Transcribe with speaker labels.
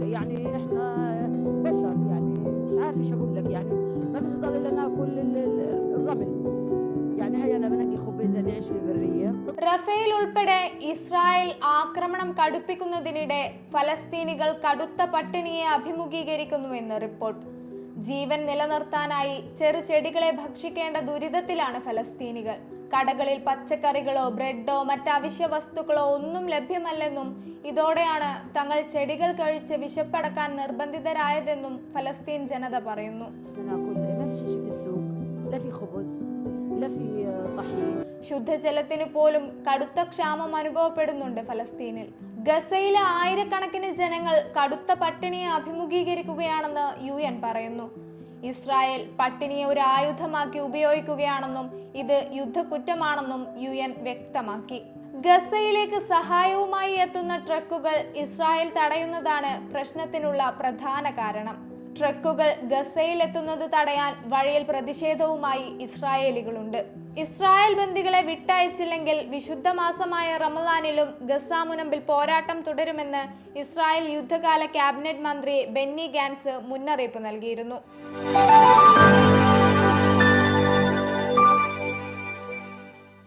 Speaker 1: يعني احنا بشر يعني مش عارف ايش اقول لك يعني ما بنفضل الا ناكل ال- ال- الرمل يعني هيا انا بنقي خبزه دي عيش في البريه
Speaker 2: Rafale ഉൾപ്പെടെ Israel ആക്രമണം കടുപ്പിക്കുന്നതിനിടെ ഫലസ്തീനികൾ കടുത്ത പട്ടിണിയെ അഭിമുഖീകരിക്കുന്നുവെന്ന് റിപ്പോർട്ട് ജീവൻ നിലനിർത്താനായി ചെറുചെടികളെ ഭക്ഷിക്കേണ്ട ദുരിതത്തിലാണ് ഫലസ്തീനികൾ. കടകളിൽ പച്ചക്കറികളോ ബ്രെഡോ മറ്റ് അവശ്യ വസ്തുക്കളോ ഒന്നും ലഭ്യമല്ലെന്നും ഇതോടെയാണ് തങ്ങൾ ചെടികൾ കഴിച്ച് വിശപ്പടക്കാൻ നിർബന്ധിതരായതെന്നും ഫലസ്തീൻ ജനത പറയുന്നു. ശുദ്ധജലത്തിന് പോലും കടുത്ത ക്ഷാമം അനുഭവപ്പെടുന്നുണ്ട് ഫലസ്തീനിൽ. ഗസയിലെ ആയിരക്കണക്കിന് ജനങ്ങൾ കടുത്ത പട്ടിണിയെ അഭിമുഖീകരിക്കുകയാണെന്ന് യു എൻ പറയുന്നു. ഇസ്രായേൽ പട്ടിണിയെ ഒരു ആയുധമാക്കി ഉപയോഗിക്കുകയാണെന്നും ഇത് യുദ്ധക്കുറ്റമാണെന്നും യു എൻ വ്യക്തമാക്കി. ഗസയിലേക്ക് സഹായവുമായി എത്തുന്ന ട്രക്കുകൾ ഇസ്രായേൽ തടയുന്നതാണ് പ്രശ്നത്തിനുള്ള പ്രധാന കാരണം. ട്രക്കുകൾ ഗസയിലെത്തുന്നത് തടയാൻ വഴിയിൽ പ്രതിഷേധവുമായി ഇസ്രായേലികളുണ്ട്. ഇസ്രായേൽ ബന്ദികളെ വിട്ടയച്ചില്ലെങ്കിൽ വിശുദ്ധ മാസമായ റമദാനിലും ഗസ മുനമ്പിൽ പോരാട്ടം തുടരുമെന്ന് ഇസ്രായേൽ യുദ്ധകാല ക്യാബിനറ്റ് മന്ത്രി ബെന്നി ഗാൻസ് മുന്നറിയിപ്പ് നൽകിയിരുന്നു.